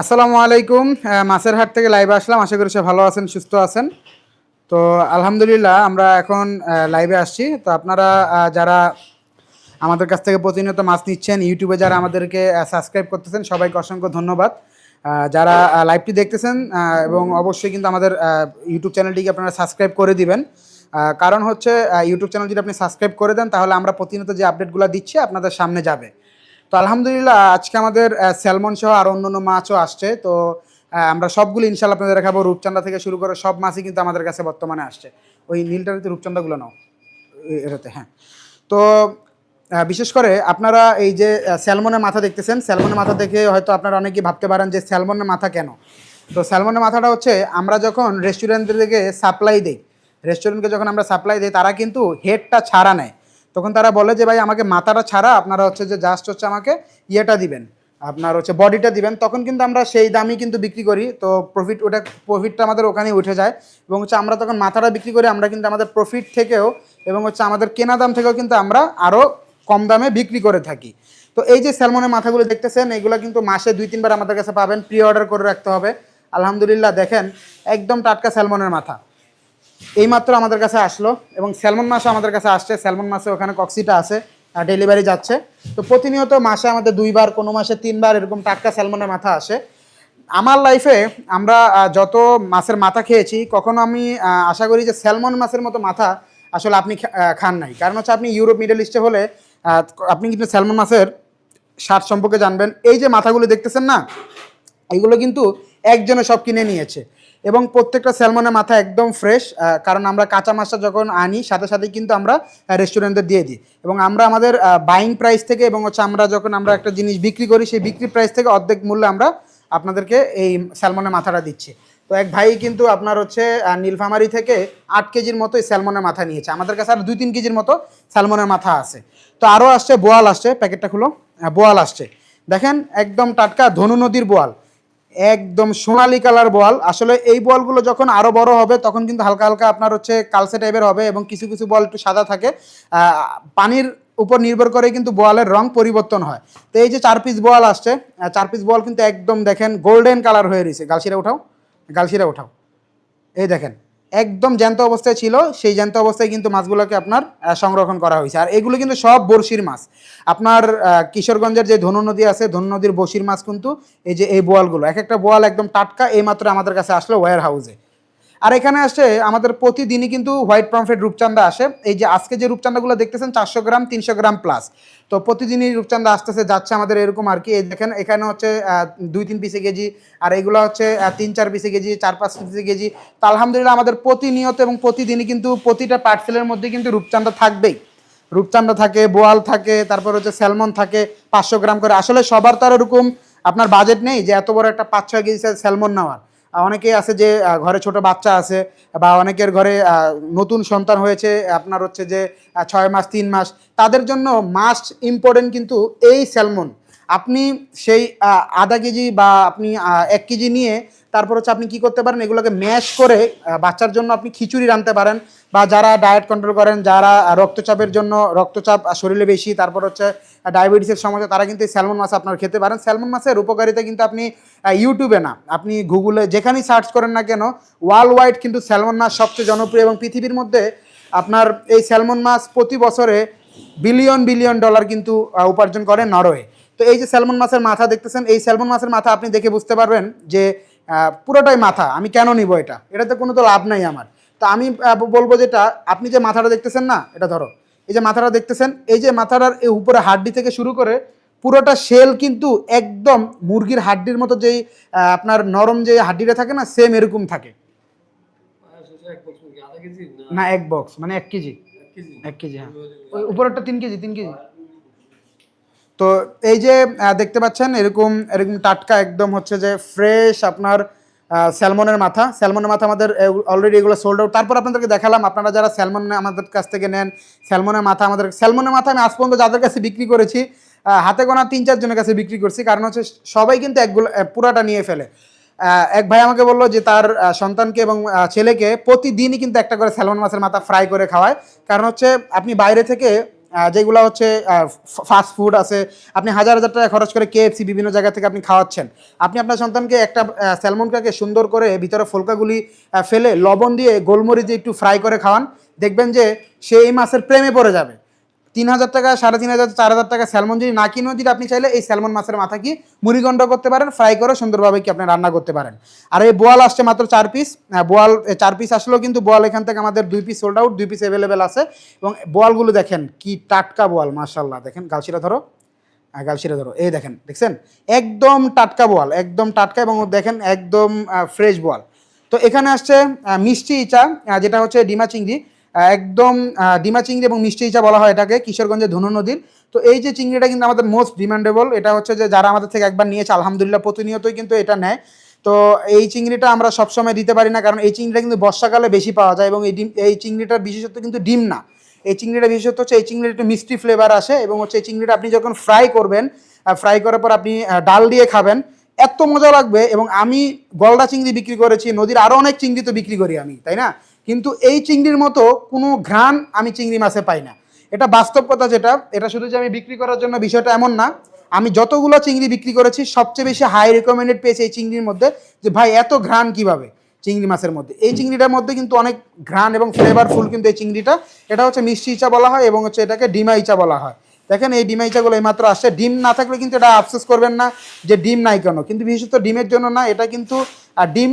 আসসালামু আলাইকুম মাছের হাট থেকে লাইভে আসলাম। আশা করি সে ভালো আছেন, সুস্থ আছেন। তো আলহামদুলিল্লাহ, আমরা এখন লাইভে আসছি। তো আপনারা যারা আমাদের কাছ থেকে প্রতিনিয়ত মাছ নিচ্ছেন ইউটিউবে যারা আমাদেরকে সাবস্ক্রাইব করতেছেন, সবাইকে অসংখ্য ধন্যবাদ। যারা লাইভটি দেখতেছেন এবং অবশ্যই কিন্তু আমাদের ইউটিউব চ্যানেলটিকে আপনারা সাবস্ক্রাইব করে দিবেন। কারণ হচ্ছে ইউটিউব চ্যানেল যদি আপনি সাবস্ক্রাইব করে দেন, তাহলে আমরা প্রতিনিয়ত যে আপডেটগুলো দিচ্ছি, আপনাদের সামনে যাবে। তো আলহামদুলিল্লাহ, আজকে আমাদের স্যালমন সহ আর অন্য অন্য মাছও আসছে। তো আমরা সবগুলো ইনশাল্লাহ আপনাদের দেখাবো। রূপচান্দা থেকে শুরু করে সব মাছই কিন্তু আমাদের কাছে বর্তমানে আসছে। ওই নীলটাতে রূপচান্দাগুলো নাও। এটাতে হ্যাঁ। তো বিশেষ করে আপনারা এই যে স্যালমনের মাথা দেখতেছেন, স্যালমনের মাথা দেখে হয়তো আপনারা অনেকেই ভাবতে পারেন যে স্যালমনের মাথা কেন? তো স্যালমনের মাথাটা হচ্ছে, আমরা যখন রেস্টুরেন্টের থেকে সাপ্লাই দিই রেস্টুরেন্টকে যখন আমরা সাপ্লাই দিই, তারা কিন্তু হেডটা ছাড়া নেয়। তখন তারা বলে যে, ভাই, আমাকে মাথাটা ছাড়া, আপনারা হচ্ছে যে জাস্ট হচ্ছে আমাকে ইয়েটা দিবেন। আপনার হচ্ছে বডিটা দিবেন। তখন কিন্তু আমরা সেই দামই কিন্তু বিক্রি করি। তো প্রফিট ওটা প্রফিটটা আমাদের ওখানেই উঠে যায়। এবং হচ্ছে আমরা তখন মাথাটা বিক্রি করি, আমরা কিন্তু আমাদের প্রফিট থেকেও এবং হচ্ছে আমাদের কেনা দাম থেকেও কিন্তু আমরা আরও কম দামে বিক্রি করে থাকি। তো এই যে স্যালমনের মাথাগুলো দেখতেছেন, এগুলো কিন্তু মাসে দুই, তিনবার আমাদের কাছে পাবেন। প্রি অর্ডার করে রাখতে হবে। আলহামদুলিল্লাহ, দেখেন, একদম টাটকা স্যালমনের মাথা। এইমাত্র আমাদের কাছে আসলো এবং স্যালমন মাছও আমাদের কাছে আসছে। স্যালমন মাছে ওখানে কক্সিটা আছে ডেলিভারি যাচ্ছে। তো প্রতিনিয়ত মাসে আমাদের দুইবার, কোনো মাসে তিনবার এরকম টাটকা স্যালমনের মাথা আসে। আমার লাইফে আমরা যত মাছের মাথা খেয়েছি, কখনো আমি আশা করি যে স্যালমন মাছের মতো মাথা আসলে আপনি খান নাই। কারণ হচ্ছে আপনি ইউরোপ, মিডল ইস্টে হলে আপনি কিন্তু স্যালমন মাছের স্বাদ সম্পর্কে জানবেন। এই যে মাথাগুলো দেখতেছেন না, এগুলো কিন্তু একজনে সব কিনে নিয়েছে। এবং প্রত্যেকটা স্যালমনের মাথা একদম ফ্রেশ কারণ আমরা কাঁচা মাছটা যখন আনি, সাথে সাথে কিন্তু আমরা রেস্টুরেন্টে দিয়ে দিই। এবং আমরা আমাদের বাইং প্রাইস থেকে এবং হচ্ছে আমরা যখন আমরা একটা জিনিস বিক্রি করি, সেই বিক্রি প্রাইস থেকে অর্ধেক মূল্যে আমরা আপনাদেরকে এই স্যালমনের মাথাটা দিচ্ছি। তো এক ভাই কিন্তু আপনার হচ্ছে নীলফামারি থেকে আট কেজির মতো এই স্যালমনের মাথা নিয়েছে। আমাদের কাছে আর দুই তিন কেজির মতো স্যালমনের মাথা আছে। তো আরও আসছে, বোয়াল আসছে, প্যাকেটটা খুলো। বোয়াল আসছে। দেখেন, একদম টাটকা ধনু নদীর বোয়াল। একদম সোনালি কালার বল। আসলে এই বলগুলো যখন আরও বড় হবে, তখন কিন্তু হালকা হালকা আপনার হচ্ছে কালসে টাইপের হবে এবং কিছু কিছু বল একটু সাদা থাকে। পানির উপর নির্ভর করে কিন্তু বোয়ালের রং পরিবর্তন হয়। তো এই যে চার পিস বোয়াল আসছে চার পিস বল কিন্তু একদম দেখেন গোল্ডেন কালার হয়ে রয়েছে। গালশিরা উঠাও গালশিরা উঠাও। এই দেখেন একদম জ্যান্ত অবস্থায় ছিল, সেই জ্যান্ত অবস্থায় কিন্তু মাছগুলোকে আপনার সংরক্ষণ করা হয়েছে। আর এগুলো কিন্তু সব বড়শির মাছ। আপনার কিশোরগঞ্জের যে ধনু নদী আছে, ধনু নদীর বর্ষির মাছ কিন্তু এই যে এই বোয়ালগুলো, এক একটা বোয়াল একদম টাটকা, এইমাত্র আমাদের কাছে আসলো ওয়্যার হাউসে আর এখানে আসে আমাদের প্রতিদিনই কিন্তু হোয়াইট প্রমফেট রূপচান্দা আসে। এই যে আজকে যে রূপচান্দাগুলো দেখতেছেন, চারশো গ্রাম, তিনশো গ্রাম প্লাস তো প্রতিদিনই রূপচান্দা আসতেছে, যাচ্ছে আমাদের এরকম আর কি। দেখেন, এখানে হচ্ছে দুই তিন পিসে কেজি, আর এগুলো হচ্ছে তিন চার পিসে কেজি, চার পাঁচ পিসে কেজি। তো আলহামদুলিল্লাহ আমাদের প্রতিনিয়ত এবং প্রতিদিনই কিন্তু প্রতিটা পার্সেলের মধ্যে কিন্তু রূপচান্দা থাকবেই। রূপচান্দা থাকে, বোয়াল থাকে, তারপর হচ্ছে স্যালমন থাকে, পাঁচশো গ্রাম করে। আসলে সবার তো এরকম আপনার বাজেট নেই যে এত বড় একটা পাঁচ ছয় কেজি স্যালমন নেওয়ার। আহ, অনেকেই আছে যে ঘরে ছোট বাচ্চা আছে বা অনেকের ঘরে নতুন সন্তান হয়েছে আপনার হচ্ছে যে ছয় মাস তিন মাস তাদের জন্য মাস্ট ইম্পর্টেন্ট কিন্তু এই স্যালমন আপনি সেই আধা কেজি বা আপনি এক কেজি নিয়ে তারপর হচ্ছে আপনি কি করতে পারেন, এগুলোকে ম্যাশ করে বাচ্চার জন্য আপনি খিচুড়ি রাঁধতে পারেন বা যারা ডায়েট কন্ট্রোল করেন, যারা রক্তচাপের জন্য রক্তচাপ শরীরে বেশি, তারপর হচ্ছে ডায়াবেটিসের সমস্যা, তারা কিন্তু স্যালমন মাছ আপনার খেতে পারেন। স্যালমন মাছের উপকারিতা কিন্তু আপনি ইউটিউবে না, আপনি গুগলে যেখানেই সার্চ করেন না কেন ওয়ার্ল্ড ওয়াইড কিন্তু স্যালমন মাছ সবচেয়ে জনপ্রিয় এবং পৃথিবীর মধ্যে আপনার এই স্যালমন মাছ প্রতি বছরে বিলিয়ন বিলিয়ন ডলার কিন্তু উপার্জন করে নরওয়ে। তো এই যে স্যালমন মাছের মাথা দেখতেছেন এই স্যালমন মাছের মাথা আপনি দেখে বুঝতে পারবেন যে পুরোটাই মাথা। আমি কেন নিব এটা? এটাতে কোনো তো লাভ নাই আমার। তো আমি বলব যেটা আপনি যে মাথাটা দেখতেছেন না এটা ধরো। এই যে মাথাটা দেখতেছেন এই যে মাথাটার এই উপরে হাড্ডি থেকে শুরু করে পুরোটা শেল কিন্তু একদম মুরগির হাড্ডির মতো যেই আপনার নরম যে হাড্ডিটা থাকে না সেম এরকম থাকে। না এক বক্স মানে এক কেজি। এক কেজি হ্যাঁ। ওই উপরেরটা তিন কেজি তিন কেজি। তো এই যে দেখতে পাচ্ছেন, এরকম এরকম টাটকা একদম হচ্ছে যে ফ্রেশ আপনার স্যালমনের মাথা। স্যালমনের মাথা আমাদের অলরেডি এগুলো সোল্ড আউট তারপর আপনাদেরকে দেখালাম, আপনারা যারা স্যালমন আমাদের কাছ থেকে নেন স্যালমনের মাথা আমাদের স্যালমনের মাথা আমি আজ পর্যন্ত যাদের কাছে বিক্রি করেছি হাতে গোনা তিন চারজনের কাছে বিক্রি করছি। কারণ হচ্ছে, সবাই কিন্তু একগুলো পুরাটা নিয়ে ফেলে। এক ভাই আমাকে বলল যে তার সন্তানকে এবং ছেলেকে প্রতিদিনই কিন্তু একটা করে স্যালমন মাছের মাথা ফ্রাই করে খাওয়ায়। কারণ হচ্ছে, আপনি বাইরে থেকে যেগুলো হচ্ছে ফাস্ট ফুড আছে। আপনি হাজার হাজার টাকা খরচ করে কেএফসি বিভিন্ন জায়গা থেকে আপনি খাওয়াচ্ছেন। আপনি আপনার সন্তানকে একটা স্যালমনটাকে সুন্দর করে ভিতরে ফোলকাগুলি ফেলে লবণ দিয়ে গোলমরিচ একটু ফ্রাই করে খাওয়ান। দেখবেন যে সে এই মাছের প্রেমে পড়ে যাবে। তিন হাজার টাকা সাড়ে তিন হাজার চার হাজার টাকা স্যালমন যদি না কিনেও যদি আপনি চাইলে এই স্যালমন মাছের মাথা কি মুড়িগণ্ড করতে পারেন ফ্রাই করে সুন্দরভাবে কি আপনি রান্না করতে পারেন। আর এই বোয়াল আসছে মাত্র চার পিস বোয়াল চার পিস আসলেও কিন্তু বোয়াল এখান থেকে আমাদের দুই পিস সোল্ড আউট দুই পিস অ্যাভেলেবেল আছে। এবং বোয়ালগুলো দেখেন কি টাটকা বোয়াল মার্শাল্লাহ দেখেন গালসিরা ধরো হ্যাঁ, গালসিরা ধরো। এই দেখেন দেখছেন? একদম টাটকা বোয়াল একদম টাটকা এবং দেখেন একদম ফ্রেশ বোয়াল। তো এখানে আসছে মিষ্টি ইচা যেটা হচ্ছে ডিমা চিংড়ি। একদম ডিমা চিংড়ি এবং মিষ্টি ইচা বলা হয় এটাকে, কিশোরগঞ্জের ধনু নদীর। তো এই যে চিংড়িটা কিন্তু আমাদের মোস্ট ডিমান্ডেবল এটা হচ্ছে যে যারা আমাদের থেকে একবার নিয়েছে, আলহামদুলিল্লাহ প্রতিনিয়তই কিন্তু এটা নেয়। তো এই চিংড়িটা আমরা সবসময় দিতে পারি না, কারণ এই চিংড়িটা কিন্তু বর্ষাকালে বেশি পাওয়া যায় এবং এই ডিম, এই চিংড়িটার বিশেষত্ব কিন্তু ডিম না। এই চিংড়িটা বিশেষত্ব হচ্ছে, এই চিংড়িটা একটু মিষ্টি ফ্লেভার আসে এবং হচ্ছে এই চিংড়িটা আপনি যখন ফ্রাই করবেন ফ্রাই করার পর আপনি ডাল দিয়ে খাবেন, এত মজা লাগবে এবং আমি গলদা চিংড়ি বিক্রি করেছি, নদীর আরও অনেক চিংড়ি তো বিক্রি করি আমি, তাই না? কিন্তু এই চিংড়ির মতো কোনো ঘ্রাণ আমি চিংড়ি মাছে পাই না। এটা বাস্তব কথা যেটা, এটা শুধু যে আমি বিক্রি করার জন্য বিষয়টা এমন না, আমি যতগুলো চিংড়ি বিক্রি করেছি, সবচেয়ে বেশি হাই রেকমেন্ডেড পেয়েছি এই চিংড়ির মধ্যে যে ভাই, এত ঘ্রাণ কীভাবে চিংড়ি মাছের মধ্যে? এই চিংড়িটার মধ্যে কিন্তু অনেক ঘ্রাণ এবং ফ্লেভারফুল কিন্তু এই চিংড়িটা, এটা হচ্ছে মিষ্টি ইচা বলা হয় এবং হচ্ছে এটাকে ডিমা ইচা বলা হয়। দেখেন এই ডিমা, এই মাত্র আসছে, ডিম না থাকলে কিন্তু এটা আফসোস করবেন না যে ডিম নাই কেন। কিন্তু বিশেষত ডিমের জন্য না, এটা কিন্তু ডিম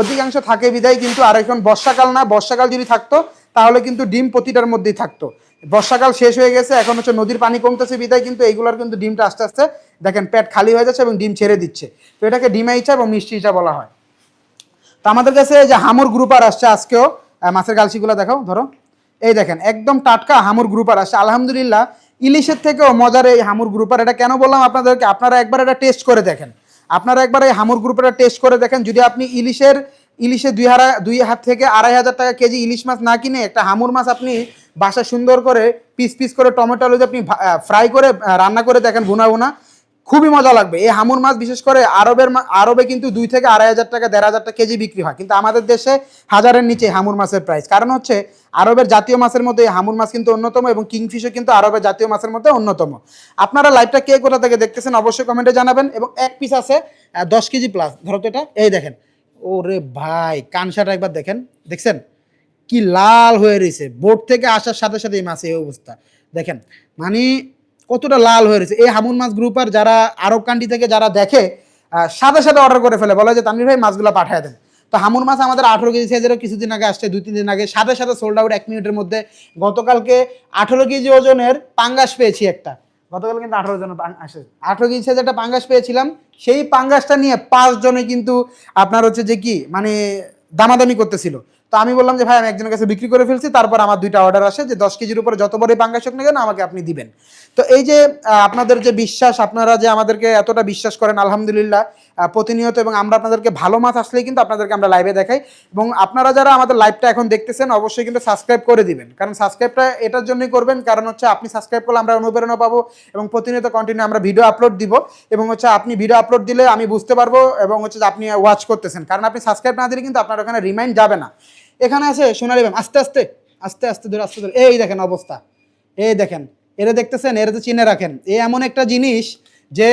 অধিকাংশ থাকে বিদায় কিন্তু আর এখন বর্ষাকাল না, বর্ষাকাল যদি থাকতো, তাহলে কিন্তু ডিম প্রতিটার মধ্যেই থাকতো। বর্ষাকাল শেষ হয়ে গেছে, এখন হচ্ছে নদীর পানি কমতেছে বিদায় কিন্তু এইগুলোর কিন্তু ডিমটা আস্তে আস্তে, দেখেন পেট খালি হয়ে যাচ্ছে এবং ডিম ছেড়ে দিচ্ছে। তো এটাকে ডিমা ইচা এবং মিষ্টি ইচা বলা হয়। তো আমাদের কাছে যে হামুর গ্রুপার আসছে আজকেও মাছের গালসিগুলো দেখাও, ধরো। এই দেখেন, একদম টাটকা হামুর গ্রুপার আসছে। আলহামদুলিল্লাহ ইলিশের থেকেও মজার এই হামুর গ্রুপার এটা কেন বললাম আপনাদেরকে? আপনারা একবার এটা টেস্ট করে দেখেন। আপনারা একবার এই হামুর গ্রুপারটা টেস্ট করে দেখেন। যদি আপনি ইলিশের ইলিশে দুই হারা, দুই হাত থেকে আড়াই হাজার টাকা কেজি ইলিশ মাছ না কিনে একটা হামুর মাছ আপনি বাসা সুন্দর করে পিস পিস করে টমেটো আলু আপনি ফ্রাই করে রান্না করে দেখেন ভুনা ভুনা খুবই মজা লাগবে। এই হামুর মাছ বিশেষ করে আরবের আরবে কিন্তু দুই থেকে আড়াই হাজার টাকা, দেড় হাজার টাকা কেজি বিক্রি হয়। কিন্তু আমাদের দেশে হাজারের নিচে হামুর মাছের প্রাইস কারণ হচ্ছে আরবের জাতীয় মাছের মধ্যে এই হামুর মাছ কিন্তু অন্যতম এবং কিংফিশও কিন্তু আরবের জাতীয় মাছের মধ্যে অন্যতম। আপনারা লাইভটা কে কোথা থেকে দেখতেছেন অবশ্যই কমেন্টে জানাবেন এবং এক পিস আছে দশ কেজি প্লাস ধরো তো এটা, এই দেখেন। ওরে ভাই, কানসাটা একবার দেখেন। দেখছেন? কি লাল হয়ে রয়েছে। বোট থেকে আসার সাথে সাথে এই মাছ এই অবস্থা। দেখেন মানে কতটা লাল হয়ে রয়েছে। এই হামুন মাছ গ্রুপ আর যারা আরব কান্ট্রি থেকে যারা দেখে সাদা সাথে অর্ডার করে ফেলে। বলে যে, তানভীর ভাই, মাছগুলো পাঠিয়ে দেন। তো হামুন মাছ আমাদের আঠেরো কেজি সাইজেরও কিছুদিন আগে আসছে, দুই, তিন দিন আগে। সাথে সাথে সোল্ড আউট এক মিনিটের মধ্যে। গতকালকে আঠেরো কেজি ওজনের পাঙ্গাস পেয়েছি একটা। গতকাল কিন্তু আঠেরো জন আসে। আঠারো কেজি সাইজের একটা পাঙ্গাস পেয়েছিলাম। সেই পাঙ্গাসটা নিয়ে পাঁচজনে কিন্তু আপনার হচ্ছে যে কি মানে দামাদামি করতেছিল। তো আমি বললাম যে, ভাই, আমি একজনের কাছে বিক্রি করে ফেলছি, তারপর আমার দুইটা অর্ডার আসে, যে দশ কেজির উপরে যত বড়ই পাঙ্গাস হোক না কেন, আমাকে আপনি দিবেন। তো এই যে আপনাদের যে বিশ্বাস, আপনারা যে আমাদেরকে এতটা বিশ্বাস করেন, আলহামদুলিল্লাহ প্রতিনিয়ত এবং আমরা আপনাদেরকে ভালো মাছ আসলেই কিন্তু আপনাদেরকে আমরা লাইভে দেখাই এবং আপনারা যারা আমাদের লাইভটা এখন দেখতেছেন, অবশ্যই কিন্তু সাবস্ক্রাইব করে দিবেন। কারণ সাবস্ক্রাইবটা এটার জন্যই করবেন, কারণ হচ্ছে আপনি সাবস্ক্রাইব করলে আমরা অনুপ্রেরণা পাবো এবং প্রতিনিয়ত কন্টিনিউ আমরা ভিডিও আপলোড দিব এবং হচ্ছে আপনি ভিডিও আপলোড দিলে আমি বুঝতে পারব এবং হচ্ছে আপনি ওয়াচ করতেছেন। কারণ আপনি সাবস্ক্রাইব না দিলে কিন্তু আপনার ওখানে রিমাইন্ড যাবে না। এখানে আছে, সোনালি ম্যাম আস্তে আস্তে আস্তে আস্তে ধরে আস্তে ধরে। এই দেখেন অবস্থা, এই দেখেন, এরা দেখতেছেন, এরা তো চিনে রাখেন। এ এমন একটা জিনিস যে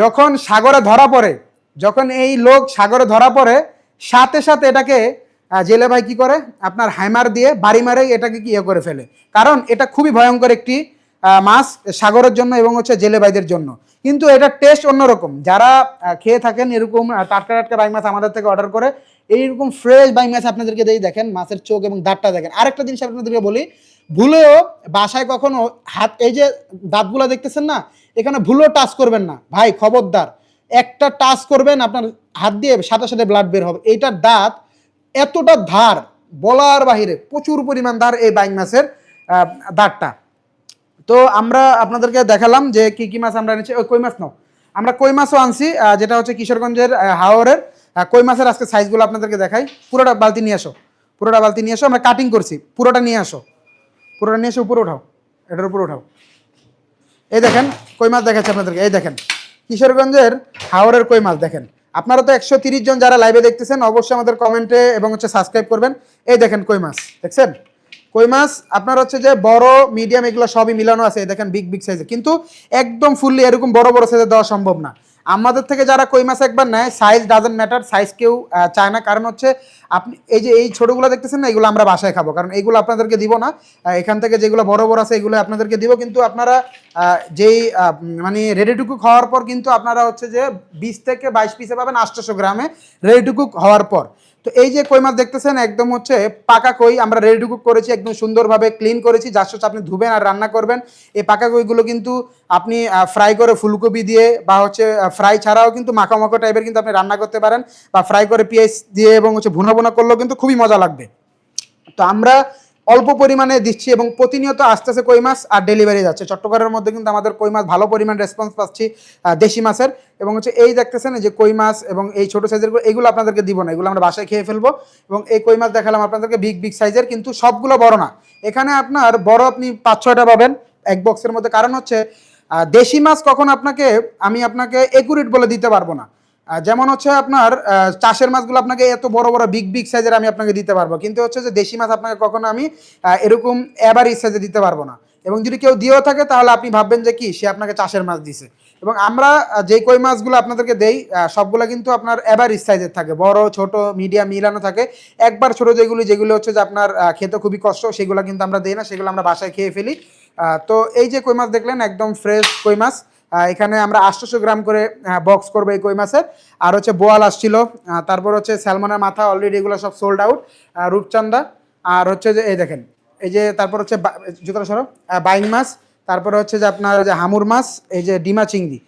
যখন সাগরে ধরা পড়ে, যখন এই লোক সাগরে ধরা পড়ে, সাথে সাথে এটাকে জেলে ভাই কি করে? আপনার হাইমার দিয়ে বাড়ি মারে এটাকে কি ইয়ে করে ফেলে। কারণ এটা খুবই ভয়ঙ্কর একটি মাছ সাগরের জন্য এবং হচ্ছে জেলে ভাইদের জন্য। কিন্তু এটার টেস্ট অন্যরকম। যারা খেয়ে থাকেন এরকম টাটকা টাটকা বাইক মাছ আমাদের থেকে অর্ডার করে এইরকম ফ্রেশ বাই মাছ আপনাদেরকে দিয়ে দেখেন মাছের চোখ এবং দাঁতটা দেখেন। আরেকটা জিনিস আপনাদেরকে বলি, ভুলেও বাসায় কখনো হাত, এই যে দাঁতগুলো দেখতেছেন না, এখানে ভুলেও টাচ করবেন না। ভাই, খবরদার, একটা টাচ করবেন, আপনার হাত দিয়ে সাথে সাথে ব্লাড বের হবে। এইটার দাঁত এতটা ধার, বলার বাহিরে প্রচুর পরিমাণ ধার এই বাইং মাছের দাঁতটা। তো আমরা আপনাদেরকে দেখালাম যে কি কি মাছ আমরা এনেছি। ওই কই মাছ নাও? আমরা কই মাছও আনছি যেটা হচ্ছে কিশোরগঞ্জের হাওরের কই মাছের আজকে সাইজগুলো আপনাদেরকে দেখাই? পুরোটা বালতি নিয়ে আসো। পুরোটা বালতি নিয়ে আসো, আমরা কাটিং করছি। পুরোটা নিয়ে আসো। পুরোটা নিয়ে এসে উপরে উঠাও এটার উপরে উঠাও এই দেখেন, কই মাছ দেখাচ্ছি আপনাদেরকে। এই দেখেন, কিশোরগঞ্জের হাওরের কই মাছ দেখেন। আপনারা তো একশো তিরিশ জন যারা লাইভে দেখতেছেন, অবশ্যই আমাদের কমেন্টে এবং হচ্ছে সাবস্ক্রাইব করবেন। এই দেখেন কই মাছ, দেখছেন? কই মাছ, আপনার হচ্ছে যে বড় মিডিয়াম এগুলো সবই মিলানো আছে। এই দেখেন বিগ বিগ সাইজে কিন্তু একদম ফুললি এরকম বড় বড় সাইজে দেওয়া সম্ভব না। আমাদের থেকে যারা কই মাছ একবার নেয় সাইজ ডাজেন্ট ম্যাটার সাইজ কেউ চায় না। কারণ হচ্ছে, আপনি এই যে, এই ছোটোগুলো দেখতেছেন না, এগুলো আমরা বাসায় খাব। কারণ এগুলো আপনাদেরকে দিব না। এখান থেকে যেগুলো বড় বড় আছে, এগুলো আপনাদেরকে দিব। কিন্তু আপনারা যেই মানে রেডিটুকু হওয়ার পর কিন্তু আপনারা হচ্ছে যে, বিশ থেকে বাইশ পিসে পাবেন আটশোশো গ্রামে রেডিটুকু হওয়ার পর। তো এই যে কই মাছ দেখতেছেন, একদম হচ্ছে পাকা কই। আমরা রেডি কুক করেছি, একদম সুন্দরভাবে ক্লিন করেছি। যার সাথে আপনি ধুবেন আর রান্না করবেন। এই পাকা কইগুলো কিন্তু আপনি ফ্রাই করে ফুলকপি দিয়ে বা হচ্ছে ফ্রাই ছাড়াও কিন্তু মাখা মাখো টাইপের কিন্তু আপনি রান্না করতে পারেন। বা ফ্রাই করে পেঁয়াজ দিয়ে এবং হচ্ছে ভুনা ভুনা করলেও কিন্তু খুবই মজা লাগবে। তো আমরা অল্প পরিমাণে দিচ্ছি এবং প্রতিনিয়ত আস্তে আস্তে কই মাছ আর ডেলিভারি যাচ্ছে। চট্টগ্রামের মধ্যে কিন্তু আমাদের কই মাছ ভালো পরিমাণ রেসপন্স পাচ্ছি দেশি মাছের। এবং হচ্ছে এই দেখতেছেন যে কই মাছ এবং এই ছোটো সাইজের এগুলো আপনাদেরকে দিব না, এগুলো আমরা বাসায় খেয়ে ফেলব। এবং এই কই মাছ দেখালাম আপনাদেরকে বিগ বিগ সাইজের কিন্তু সবগুলো বড় না। এখানে আপনার বড় আপনি পাঁচ, ছয়টা পাবেন এক বক্সের মধ্যে। কারণ হচ্ছে দেশি মাছ কখন আপনাকে, আমি আপনাকে একুরেট বলে দিতে পারব না। যেমন হচ্ছে আপনার চাষের মাছগুলো আপনাকে এত বড় বড় বিগ বিগ সাইজের আমি আপনাকে দিতে পারব। কিন্তু হচ্ছে যে দেশি মাছ আপনাকে কখনো আমি এরকম অ্যাভারেজ সাইজে দিতে পারব না। এবং যদি কেউ দিয়েও থাকে, তাহলে আপনি ভাববেন যে কি, সে আপনাকে চাষের মাছ দিছে। এবং আমরা যে কই মাছগুলো আপনাদেরকে দেই সবগুলো কিন্তু আপনার অ্যাভারেজ সাইজের থাকে। বড়, ছোট মিডিয়াম মিলানো থাকে। একবার ছোট যেগুলি, যেগুলো হচ্ছে যে আপনার খেতে খুবই কষ্ট, সেগুলো কিন্তু আমরা দিই না, সেগুলো আমরা বাসায় খেয়ে ফেলি। তো এই যে কই মাছ দেখলেন, একদম ফ্রেশ কই মাছ। এখানে আমরা আটশোশো গ্রাম করে বক্স করব এই কই মাছের। আর হচ্ছে বোয়াল আসছিল তারপর হচ্ছে স্যালমনের মাথা অলরেডি এগুলো সব সোল্ড আউট রূপচান্দা। আর হচ্ছে যে, এই দেখেন, এই যে তারপর হচ্ছে জুতোটা সরো বাইং মাছ, তারপরে হচ্ছে যে আপনার যে হামুর মাছ, এই যে ডিমা চিংড়ি।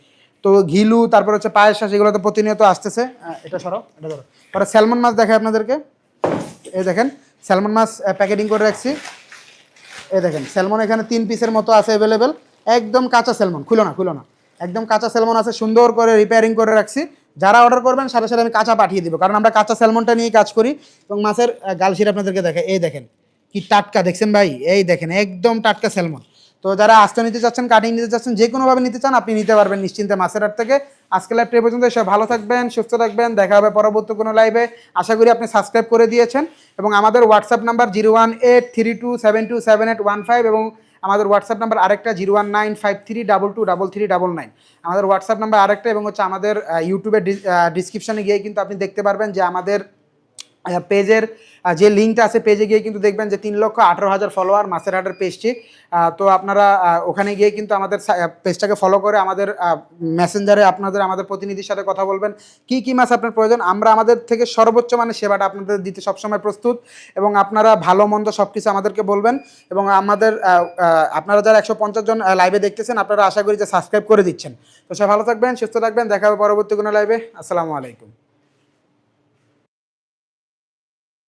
তো ঘিলু, তারপর হচ্ছে পায়েস শাঁস এগুলো তো প্রতিনিয়ত আসতেছে। এটা সরো, এটা ধরো পরে স্যালমন মাছ দেখায় আপনাদেরকে। এই দেখেন, স্যালমন মাছ প্যাকেটিং করে রাখছি। এই দেখেন, স্যালমন এখানে তিন পিসের মতো আছে অ্যাভেলেবেল একদম কাঁচা স্যালমন খুলো না খুলো না। একদম কাঁচা স্যালমন আছে, সুন্দর করে রিপেয়ারিং করে রাখছি। যারা অর্ডার করবেন, সাথে সাথে আমি কাঁচা পাঠিয়ে দিব। কারণ আমরা কাঁচা স্যালমনটা নিয়ে কাজ করি। এবং মাছের গালশির আপনাদেরকে দেখে, এই দেখেন, কি টাটকা, দেখছেন ভাই? এই দেখেন, একদম টাটকা স্যালমন তো যারা আস্তে নিতে চাচ্ছেন কাটিং নিতে চাচ্ছেন, যে কোনোভাবে নিতে চান, আপনি নিতে পারবেন নিশ্চিন্তে মাছের হাট থেকে। আজকে লাইভটা এই পর্যন্ত সব ভালো থাকবেন, সুস্থ থাকবেন। দেখা হবে পরবর্তী কোনো লাইভে আশা করি আপনি সাবস্ক্রাইব করে দিয়েছেন। এবং আমাদের WhatsApp number zero one eight three two seven two seven eight one five এবং আমাদের হোয়াটসঅ্যাপ নাম্বার আরেকটা zero one nine five three double two double three double nine আমাদের হোয়াটসঅ্যাপ নাম্বার আরেকটা এবং হচ্ছে আমাদের ইউটিউবের ডিসক্রিপশনে গিয়ে কিন্তু আপনি দেখতে পারবেন যে আমাদের পেজের যে লিঙ্কটা আছে পেজে গিয়ে কিন্তু দেখবেন যে তিন লক্ষ আঠারো হাজার ফলোয়ার মাছের হাটের পেজটি তো আপনারা ওখানে গিয়ে কিন্তু আমাদের পেজটাকে ফলো করে আমাদের মেসেঞ্জারে আপনাদের, আমাদের প্রতিনিধির সাথে কথা বলবেন। কি কি মাছ আপনার প্রয়োজন? আমরা আমাদের থেকে সর্বোচ্চ মানে সেবাটা আপনাদের দিতে সবসময় প্রস্তুত এবং আপনারা ভালো, মন্দ সব কিছু আমাদেরকে বলবেন এবং আমাদের আপনারা যারা একশো পঞ্চাশ জন লাইভে দেখতেছেন, আপনারা আশা করি যে সাবস্ক্রাইব করে দিচ্ছেন। তো সব ভালো থাকবেন, সুস্থ থাকবেন, দেখা হবে পরবর্তী কোনো লাইভে আসসালামু আলাইকুম।